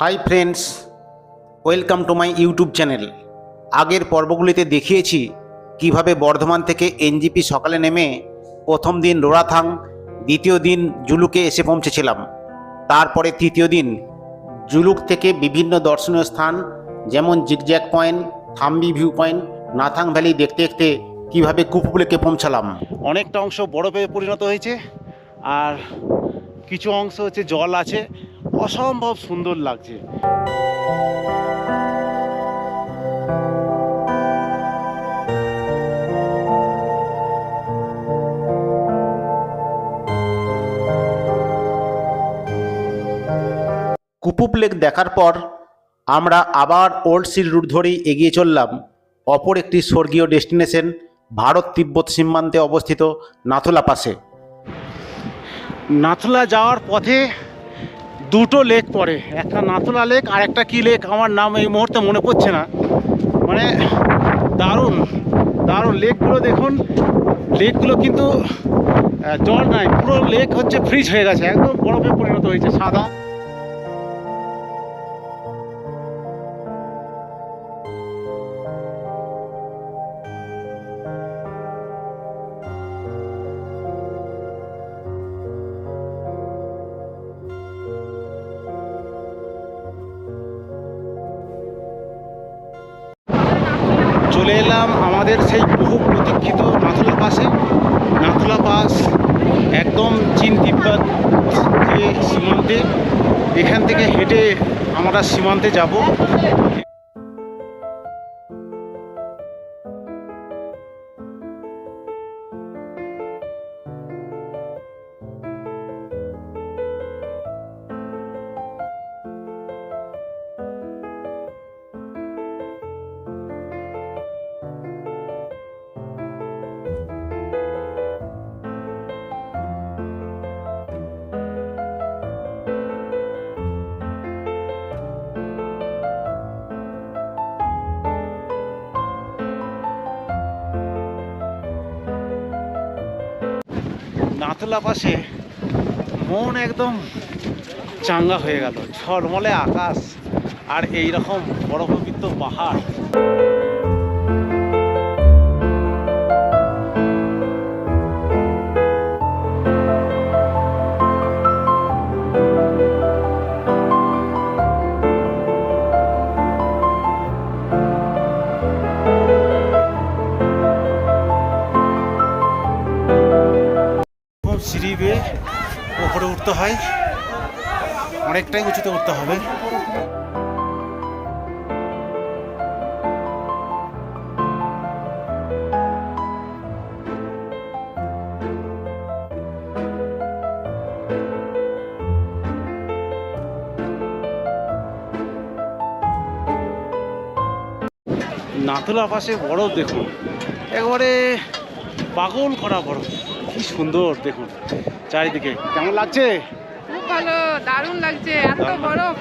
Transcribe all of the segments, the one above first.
Hi friends welcome to my YouTube channel আগের পর্বগুলিতে দেখিয়েছি কীভাবে বর্ধমান থেকে এনজিপি সকালে নেমে প্রথম দিন রোরাথাং দ্বিতীয় দিন জুলুকে এসে পৌঁছেছিলাম। তারপরে তৃতীয় দিন জুলুক থেকে বিভিন্ন দর্শনীয় স্থান, যেমন zigzag point Thambi view point Nathang valley দেখতে দেখতে কীভাবে কুপুলেকে পৌঁছালাম। অনেকটা অংশ বরফে পরিণত হয়েছে, আর কিছু অংশ হচ্ছে জল আছে। অসম্ভব সুন্দর লাগছে। কুপুপ লেক দেখার পর আমরা আবার ওল্ড সিল রুট ধরেই এগিয়ে চললাম। অপর একটি স্বর্গীয় ডেস্টিনেশন ভারত তিব্বত সীমান্তে অবস্থিত নাথুলা পাশে। নাথুলা যাওয়ার পথে দুটো লেক পড়ে, একটা নাথুলা লেক আর একটা কী লেক আমার নাম এই মুহূর্তে মনে পড়ছে না। মানে দারুণ দারুণ লেকগুলো দেখুন। লেকগুলো কিন্তু জল নাই, পুরো লেক হচ্ছে ফ্রিজ হয়ে গেছে, একদম বরফে পরিণত হয়েছে, সাদা। আমাদের সেই বহু প্রতীক্ষিত নাথুলা পাশে নাথুলা পাস একদম চীন তিব্বত যে সীমান্তে, এখান থেকে হেঁটে আমরা সীমান্তে যাব। নাথুলা পাশে মন একদম চাঙ্গা হয়ে গেল ঝলমলে আকাশ আর এই রকম বরফবৃত্ত পাহাড়। সিঁড়ি বেয়ে ওপরে উঠতে হয়। অনেকটাই উঁচুতে উঠতে হবে। নাথুলা পাশে বরফ দেখুন। একবারে পাগল করা বরফ। কি সুন্দর দেখুন চারিদিকে। কেমন লাগছে? খুব ভালো দারুণ লাগছে এত বড় বরফ।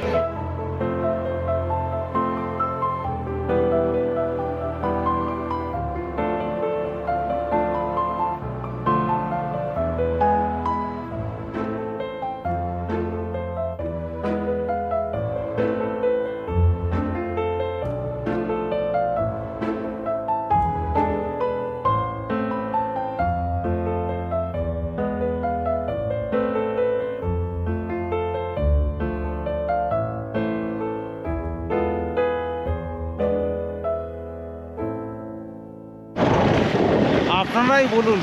বলুন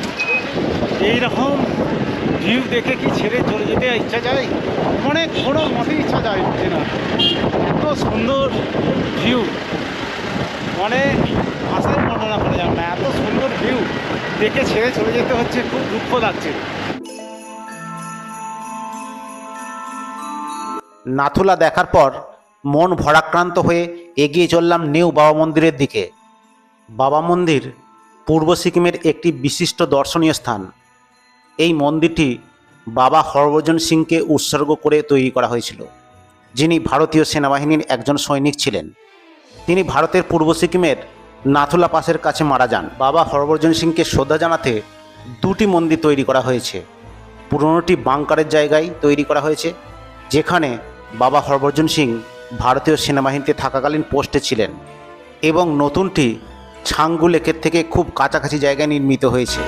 এই রকম ভিউ দেখে কি ছেড়ে চলে যেতে ইচ্ছা যায়? অনেক বড় মতে ইচ্ছা যায় যে না? এত সুন্দর ভিউ মানে ভাষায় বর্ণনা করা যাবে না, এত সুন্দর ভিউ দেখে ছেড়ে চলে যেতে হচ্ছে, খুব দুঃখ লাগছে। নাথুলা দেখার পর মন ভরাক্রান্ত হয়ে এগিয়ে চললাম নিউ বাবা মন্দিরের দিকে। বাবা মন্দির পূর্ব সিকিমের একটি বিশিষ্ট দর্শনীয় স্থান। এই মন্দিরটি বাবা হরভজন সিংকে উৎসর্গ করে তৈরি করা হয়েছিল, যিনি ভারতীয় সেনাবাহিনীর একজন সৈনিক ছিলেন। তিনি ভারতের পূর্ব সিকিমের নাথুলা পাসের কাছে মারা যান। বাবা হরভজন সিংকে শ্রদ্ধা জানাতে দুটি মন্দির তৈরি করা হয়েছে। পুরনোটি বাংকারের জায়গায় তৈরি করা হয়েছে, যেখানে বাবা হরভজন সিং ভারতীয় সেনাবাহিনীতে থাকাকালীন পোস্টে ছিলেন এবং নতুনটি ছাঙ্গু লেকের থেকে খুব কাছাকাছি জায়গায় নির্মিত হয়েছে।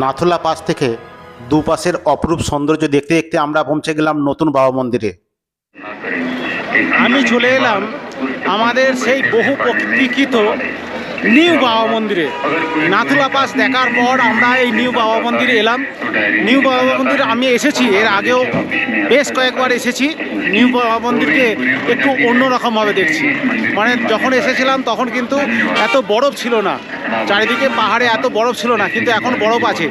নাথুলা পাস থেকে দুপাশের অপরূপ সৌন্দর্য দেখতে দেখতে আমরা পৌঁছে গেলাম নতুন বাবা মন্দিরে। আমি চলে এলাম আমাদের সেই বহু প্রতীক্ষিত নিউ বাবা মন্দিরে। নাথুলা পাস দেখার পর আমরা এই নিউ বাবা মন্দিরে এলাম। নিউ বাবা মন্দিরে আমি এসেছি, এর আগেও বেশ কয়েকবার এসেছি। নিউ বাবা মন্দিরকে একটু অন্যরকমভাবে দেখছি। মানে যখন এসেছিলাম তখন কিন্তু এত বরফ ছিল না। চারিদিকে পাহাড়ে এত বরফ ছিল না, কিন্তু এখন বরফ আছে।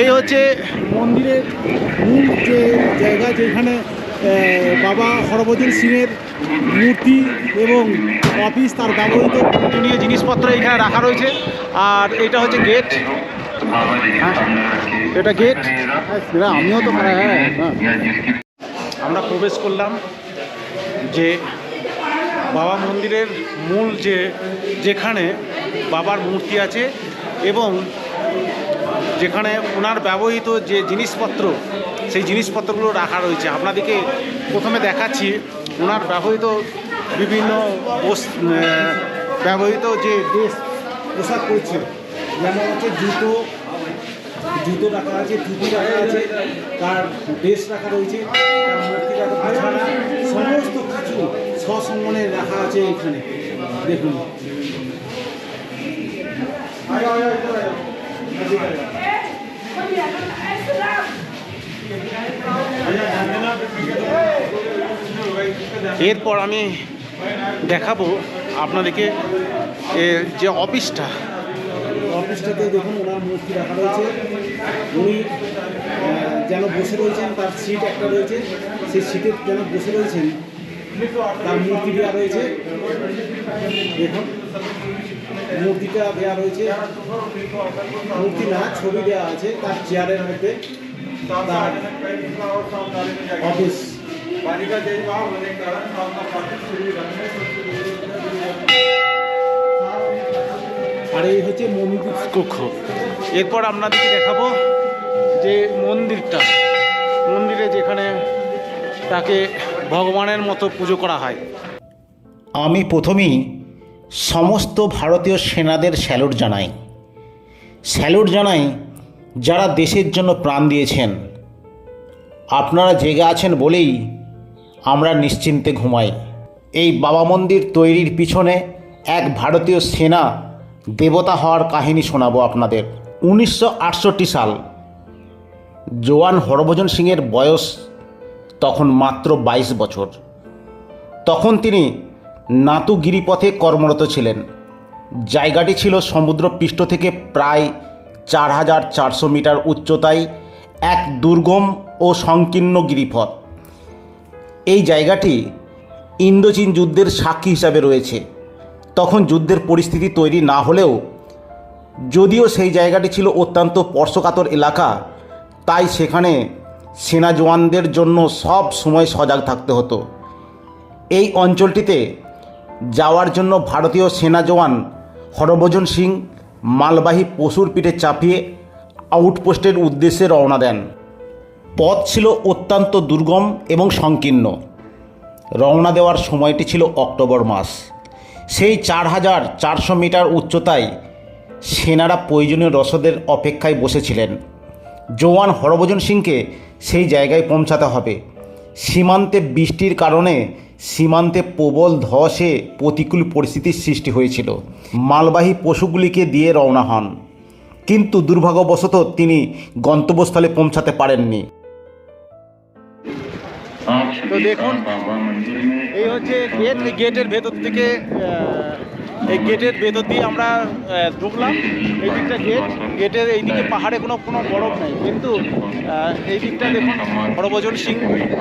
এই হচ্ছে মন্দিরের মূল যে জায়গা যেখানে বাবা হরভজন সিংয়ের মূর্তি এবং অফিস তার ব্যবহৃত প্রয়োজনীয় জিনিসপত্র এখানে রাখা রয়েছে। আর এটা হচ্ছে গেট। এটা গেট। হ্যাঁ আমিও তো হ্যাঁ হ্যাঁ। আমরা প্রবেশ করলাম যে বাবা মন্দিরের মূল যে যেখানে বাবার মূর্তি আছে এবং যেখানে ওনার ব্যবহৃত যে জিনিসপত্র সেই জিনিসপত্রগুলো রাখা রয়েছে আপনাদেরকে প্রথমে দেখাচ্ছি ওনার ব্যবহৃত বিভিন্ন ব্যবহৃত যে ড্রেস পোশাক রয়েছে যেমন হচ্ছে জুতো জুতো রাখা আছে টুপি রাখা আছে তার ড্রেস রাখা রয়েছে তার সমস্ত কিছু সসম্মানে রাখা আছে এখানে দেখুন এরপর আমি দেখাবো আপনাদেরকে যে অফিসটা। অফিসটাতে দেখুন, ওনার মূর্তি রাখা রয়েছে। উনি যেন বসে রয়েছেন, তার সিট একটা রয়েছে। সেই সিটে যেন বসে রয়েছেন, তার মূর্তি দেওয়া রয়েছে। দেখুন, মূর্তিটা দেওয়া রয়েছে। মূর্তি না, ছবি দেওয়া আছে, তার চেয়ারের মধ্যে। আর এই হচ্ছে মন্দির কক্ষ। এরপর আপনাদেরকে দেখাবো যে মন্দিরটা, মন্দিরে যেখানে তাকে ভগবানের মতো পুজো করা হয়। আমি প্রথমেই সমস্ত ভারতীয় সেনাদের স্যালুট জানাই। স্যালুট জানাই যারা দেশের জন্য প্রাণ দিয়েছেন, আপনারা জেগে আছেন বলেই আমরা নিশ্চিন্তে ঘুমাই। এই বাবা মন্দির তৈরির পিছনে এক ভারতীয় সেনা দেবতা হওয়ার কাহিনী শোনাবো আপনাদের। উনিশশো আটষট্টি সাল, জোয়ান হরভজন সিংয়ের বয়স তখন মাত্র বাইশ বছর। তখন তিনি নাতু গিরিপথে কর্মরত ছিলেন। জায়গাটি ছিল সমুদ্রপৃষ্ঠ থেকে প্রায় চার হাজার চারশো মিটার উচ্চতায় এক দুর্গম ও সংকীর্ণ গিরিপথ। এই জায়গাটি ইন্দোচীন যুদ্ধের সাক্ষী হিসাবে রয়েছে। তখন যুদ্ধের পরিস্থিতি তৈরি না হলেও, যদিও সেই জায়গাটি ছিল অত্যন্ত স্পর্শকাতর এলাকা, তাই সেখানে সেনা জওয়ানদের জন্য সব সময় সজাগ থাকতে হতো। এই অঞ্চলটিতে যাওয়ার জন্য ভারতীয় সেনা জওয়ান হরভজন সিং মালবাহী পশুর পিঠে চাপিয়ে আউটপোস্টের উদ্দেশ্যে রওনা দেন। পথ ছিল অত্যন্ত দুর্গম এবং সংকীর্ণ। রওনা দেওয়ার সময়টি ছিল অক্টোবর মাস। সেই চার হাজার চারশো মিটার উচ্চতায় সেনারা প্রয়োজনীয় রসদের অপেক্ষায় বসেছিলেন। জওয়ান হরভজন সিংকে সেই জায়গায় পৌঁছাতে হবে। সীমান্তে বৃষ্টির কারণে সীমান্তে প্রবল ধসে প্রতিকূল পরিস্থিতির সৃষ্টি হয়েছিল। মালবাহী পশুগুলিকে দিয়ে রওনা হন। কিন্তু দুর্ভাগ্যবশত তিনি গন্তব্যস্থলে পৌঁছাতে পারেননি। তো দেখুন এই হচ্ছে গেট গেটের ভেতর থেকে এই গেটের ভেতর দিয়ে আমরা ঢুকলাম। এই দিকটা গেট। গেটের এই দিকে পাহাড়ে কোনো কোনো বরফ নেই। কিন্তু এই দিকটা দেখুন হরভজন সিং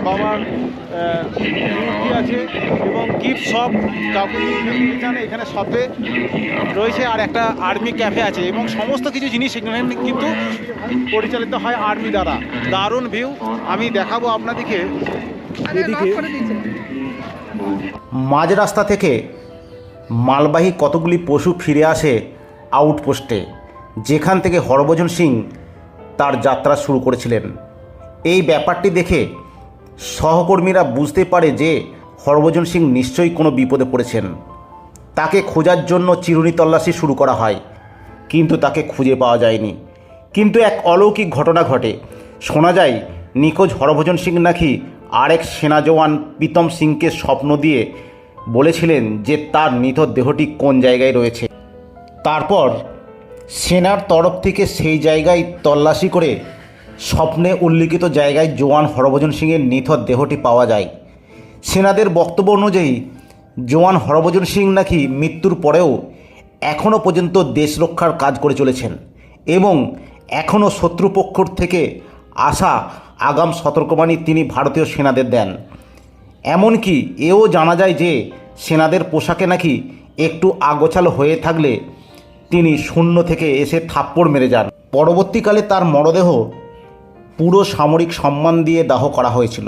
বাবার মূর্তি আছে এবং গিফট শপ কাউকে gift দিতে চান এখানে শপে রয়েছে আর একটা আর্মি ক্যাফে আছে এবং সমস্ত কিছু জিনিস এখানে কিন্তু পরিচালিত হয় আর্মি দ্বারা। দারুণ ভিউ আমি দেখাবো আপনাদেরকে। এদিকে মাঝ রাস্তা থেকে মালবাহী কতগুলি পশু ফিরে আসে আউটপোস্টে? যেখান থেকে হরভজন সিং তার যাত্রা শুরু করেছিলেন। এই ব্যাপারটি দেখে সহকর্মীরা বুঝতে পারে যে হরভজন সিং নিশ্চয়ই কোনো বিপদে পড়েছেন। তাকে খোঁজার জন্য চিরুনি তল্লাশি শুরু করা হয়, কিন্তু তাকে খুঁজে পাওয়া যায়নি। কিন্তু এক অলৌকিক ঘটনা ঘটে। শোনা যায়, নিখোঁজ হরভজন সিং নাকি আরেক সেনা জওয়ান প্রীতম সিংকে স্বপ্ন দিয়ে বলেছিলেন যে তার নিথ দেহটি কোন জায়গায় রয়েছে। তারপর সেনার তরফ থেকে সেই জায়গায় তল্লাশি করে স্বপ্নে উল্লিখিত জায়গায় জোয়ান হরভজন সিংয়ের নিথর দেহটি পাওয়া যায়। সেনাদের বক্তব্য অনুযায়ী, জোয়ান হরভজন সিং নাকি মৃত্যুর পরেও এখনও পর্যন্ত দেশ রক্ষার কাজ করে চলেছেন এবং এখনও শত্রুপক্ষর থেকে আসা আগাম সতর্কবাণী তিনি ভারতীয় সেনাদের দেন। এমনকি এও জানা যায় যে, সেনাদের পোশাকে নাকি একটু আগোছালো হয়ে থাকলে তিনি শূন্য থেকে এসে থাপ্পড় মেরে যান। পরবর্তীকালে তার মরদেহ পুরো সামরিক সম্মান দিয়ে দাহ করা হয়েছিল।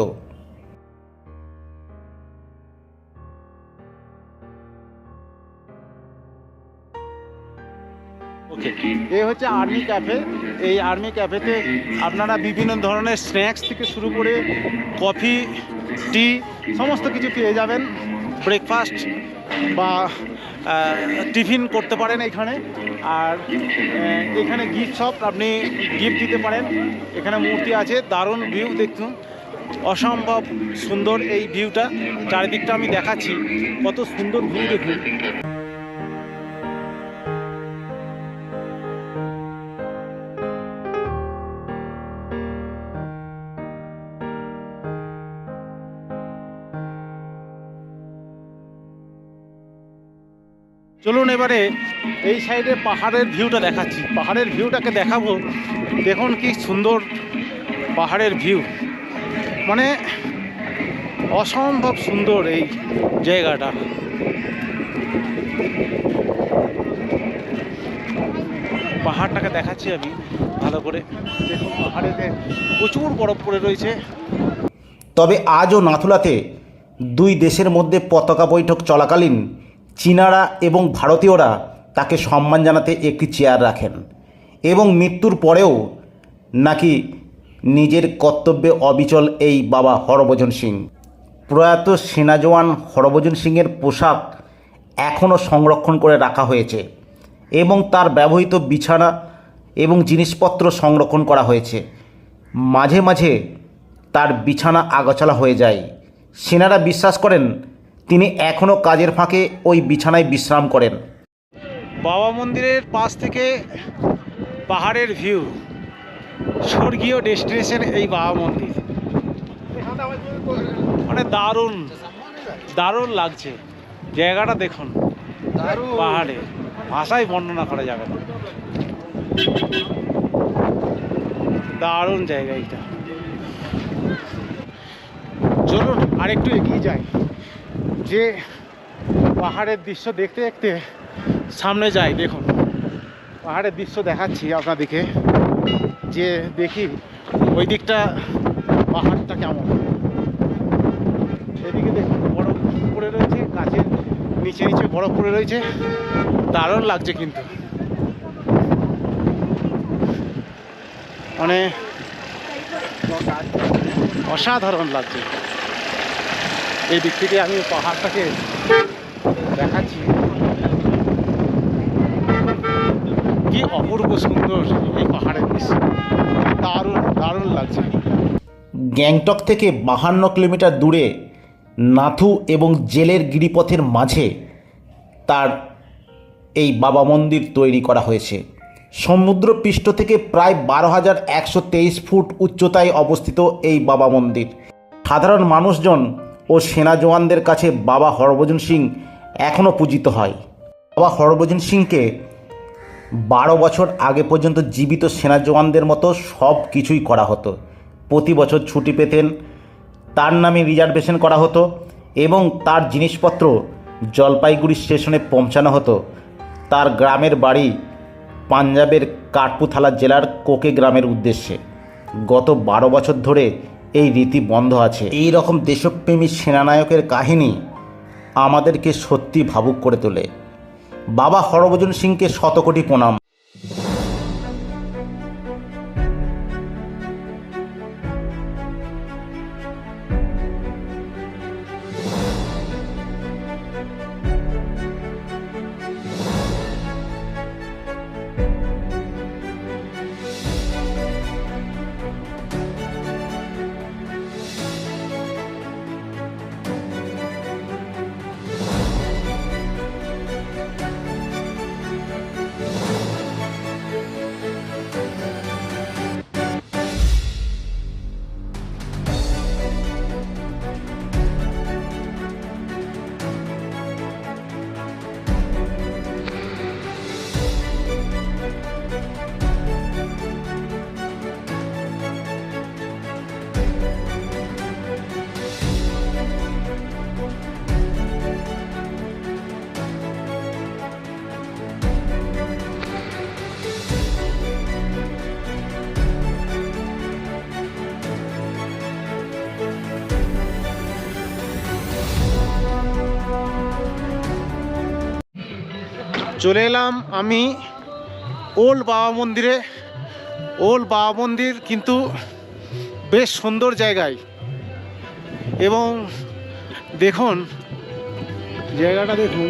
এই হচ্ছে আর্মি ক্যাফে। এই আর্মি ক্যাফেতে আপনারা বিভিন্ন ধরনের স্ন্যাক্স থেকে শুরু করে কফি টি সমস্ত কিছু পেয়ে যাবেন। ব্রেকফাস্ট বা টিফিন করতে পারেন এখানে। আর এখানে গিফট শপ আপনি গিফট দিতে পারেন। এখানে মূর্তি আছে, দারুণ ভিউ দেখুন। অসম্ভব সুন্দর এই ভিউটা চারিদিকটা আমি দেখাচ্ছি। কত সুন্দর ভিউ দেখুন। চলুন এবারে এই সাইডে পাহাড়ের ভিউটা দেখাচ্ছি। পাহাড়ের ভিউটাকে দেখাবো। দেখুন কি সুন্দর পাহাড়ের ভিউ। মানে অসম্ভব সুন্দর এই জায়গাটা। পাহাড়টাকে দেখাচ্ছি আমি ভালো করে। দেখুন পাহাড়েতে প্রচুর বরফ পড়ে রয়েছে। তবে আজও নাথুলাতে দুই দেশের মধ্যে পতাকা বৈঠক চলাকালীন চীনারা এবং ভারতীয়রা তাকে সম্মান জানাতে একটি চেয়ার রাখেন এবং মৃত্যুর পরেও নাকি নিজের কর্তব্যে অবিচল এই বাবা হরভজন সিং। প্রয়াত সেনা জওয়ান হরভজন সিংয়ের পোশাক এখনও সংরক্ষণ করে রাখা হয়েছে এবং তার ব্যবহৃত বিছানা এবং জিনিসপত্র সংরক্ষণ করা হয়েছে। মাঝে মাঝে তার বিছানা আগাছালা হয়ে যায়। সেনারা বিশ্বাস করেন তিনি এখনও কাজের ফাঁকে ওই বিছানায় বিশ্রাম করেন। বাবা মন্দিরের পাশ থেকে পাহাড়ের ভিউ, স্বর্গীয় ডেস্টিনেশন এই বাবা মন্দির। মানে দারুণ দারুণ লাগছে। জায়গাটা দেখুন, পাহাড়ে, ভাষায় বর্ণনা করা যাবে না। দারুণ জায়গা এটা চলুন, আরেকটু এগিয়ে যাই। যে পাহাড়ের দৃশ্য দেখতে দেখতে সামনে যাই, দেখুন। পাহাড়ের দৃশ্য দেখাচ্ছি আপনাদেরকে, যে দেখি ওই দিকটা পাহাড়টা কেমন। সেদিকে দেখুন, বরফ পড়ে রয়েছে, গাছের নিচে নিচে বরফ পড়ে রয়েছে। দারুণ লাগছে কিন্তু। মানে অসাধারণ লাগছে। এই দিক থেকে আমি পাহাড়টাকে দেখাচ্ছি। কি অপূর্ব সুন্দর এই পাহাড়ের দৃশ্য। দারুণ দারুণ লাগছে। গ্যাংটক থেকে বাহান্ন কিলোমিটার দূরে নাথু এবং জেলের গিরিপথের মাঝে তার এই বাবা মন্দির তৈরি করা হয়েছে। সমুদ্রপৃষ্ঠ থেকে প্রায় বারো হাজার একশো তেইশ ফুট উচ্চতায় অবস্থিত এই বাবা মন্দির। সাধারণ মানুষজন ও সেনা জওয়ানদের কাছে বাবা হরভজন সিং এখনও পূজিত হয়। বাবা হরভজন সিংকে বারো বছর আগে পর্যন্ত জীবিত সেনা জওয়ানদের মতো সব কিছুই করা হতো। প্রতি বছর ছুটি পেতেন, তার নামে রিজার্ভেশন করা হতো এবং তার জিনিসপত্র জলপাইগুড়ি স্টেশনে পৌঁছানো হতো। তার গ্রামের বাড়ি পাঞ্জাবের কাঠপুথালা জেলার কোকে গ্রামের উদ্দেশ্যে। গত বারো বছর ধরে এই রীতি বন্ধ আছে। এই রকম দেশপ্রেমী সেনানায়কের কাহিনী আমাদেরকে সত্যি ভাবুক করে তোলে। বাবা হরভজন সিংকে শতকোটি প্রণাম। চলে এলাম আমি ওল্ড বাবা মন্দিরে। ওল্ড বাবা মন্দির কিন্তু বেশ সুন্দর জায়গায়। এবং দেখুন, জায়গাটা দেখুন।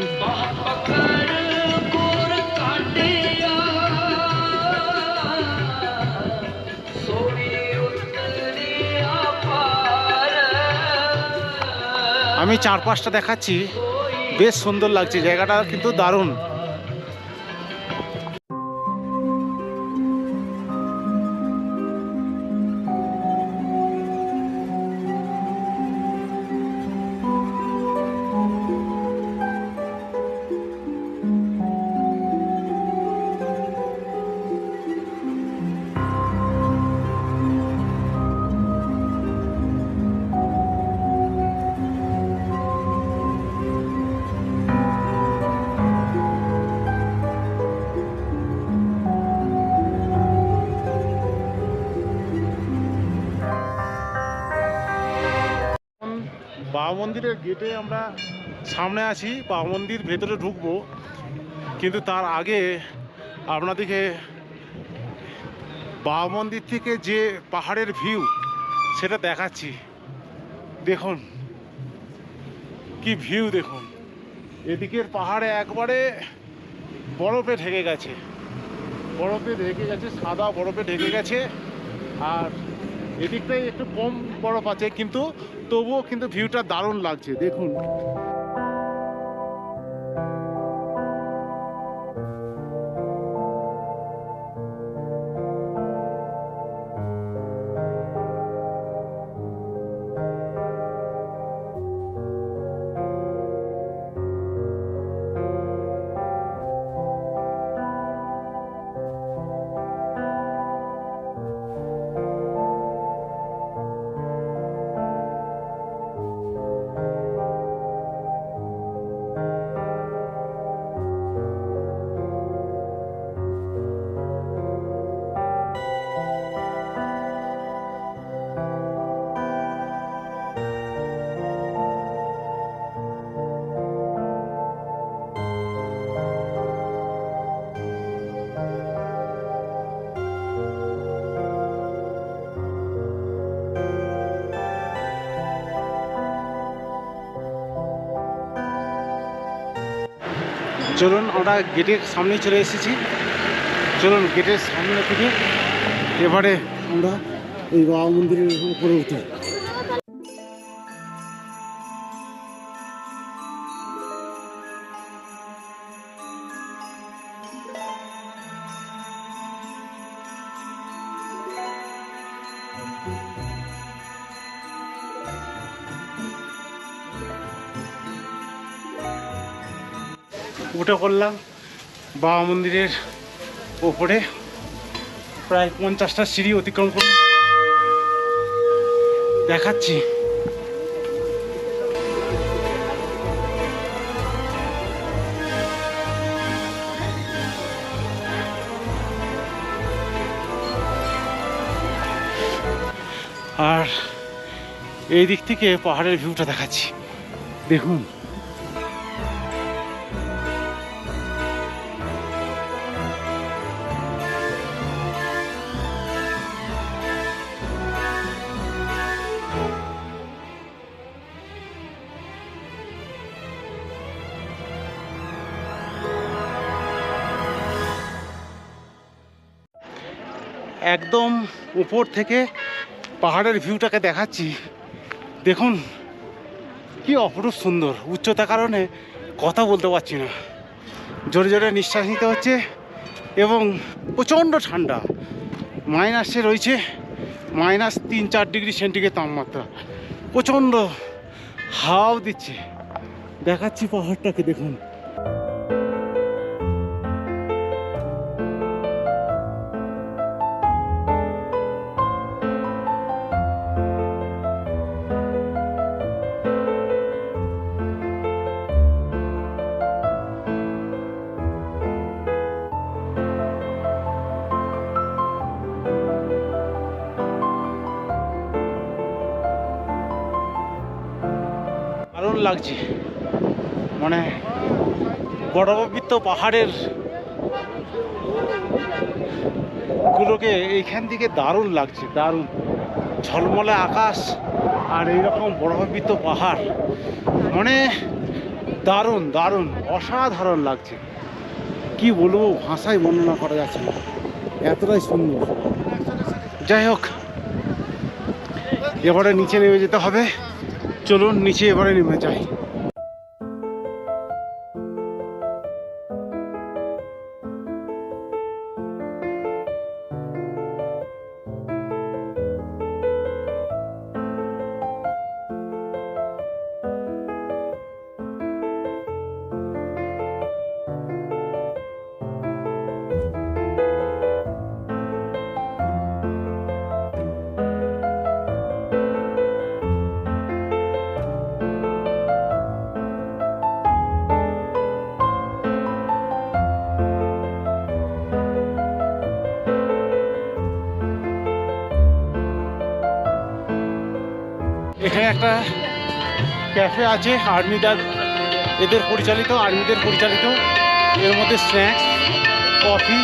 আমি চার পাঁচটা দেখাচ্ছি। বেশ সুন্দর লাগছে, জায়গাটা কিন্তু দারুণ। মন্দিরের গেটে আমরা সামনে আছি, বা মন্দির ভেতরে ঢুকবো। কিন্তু তার আগে আপনাদেরকে বাবা মন্দির থেকে যে পাহাড়ের ভিউ, সেটা দেখাচ্ছি। দেখুন, কি ভিউ দেখুন। এদিকের পাহাড়ে একবারে বরফে ঢেকে গেছে। বরফে ঢেকে গেছে, সাদা বরফে ঢেকে গেছে। আর এদিকটাই একটু কম বরফ আছে কিন্তু তবুও কিন্তু ভিউটা দারুণ লাগছে দেখুন। চলুন, আমরা গেটের সামনেই চলে এসেছি। চলুন, গেটের সামনে থেকে এবারে আমরা এই বাবা মন্দিরের উপরে উঠি। উঠে পড়লাম বাবা মন্দিরের ওপরে প্রায় পঞ্চাশটা সিঁড়ি অতিক্রম করে দেখাচ্ছি। আর এই দিক থেকে পাহাড়ের ভিউটা দেখাচ্ছি। দেখুন। উপর থেকে পাহাড়ের ভিউটাকে দেখাচ্ছি। দেখুন, কি অপরূপ সুন্দর। উচ্চতা কারণে কথা বলতে পারছি না। জোরে জোরে নিঃশ্বাস নিতে হচ্ছে এবং প্রচণ্ড ঠান্ডা। মাইনাসে রয়েছে, মাইনাস তিন চার ডিগ্রি সেন্টিগ্রেড তাপমাত্রা। প্রচণ্ড হাওয়াও দিচ্ছে। দেখাচ্ছি পাহাড়টাকে, দেখুন। লাগছে। মানে বরফাবৃত পাহাড়ের গুলোকে এইখান থেকে দারুণ লাগছে, দারুণ। ঝলমলে আকাশ আর এইরকম বরফাবৃত পাহাড় মানে দারুণ দারুণ, অসাধারণ লাগছে। কি বলব, ভাষায় বর্ণনা করা যাচ্ছে না। এতটাই সুন্দর। যাই হোক, এবারে নিচে নেমে যেতে হবে। চলুন নিচে এবারে নেমে যাই। একটা ক্যাফে আছে আর্মিদার এদের পরিচালিত, আর্মিদের পরিচালিত। এর মধ্যে স্ন্যাক্স, কফি,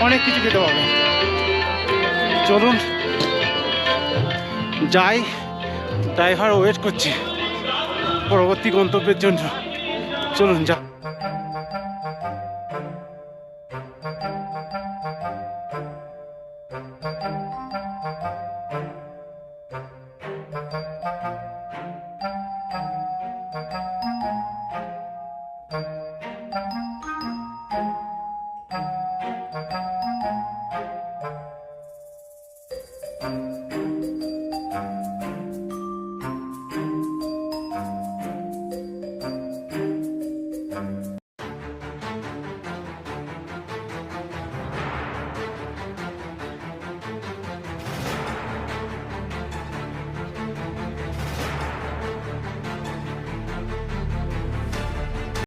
অনেক কিছু খেতে পাবে। চলুন, যাই ড্রাইভার ওয়েট করছে। পরবর্তী গন্তব্যের জন্য। চলুন যা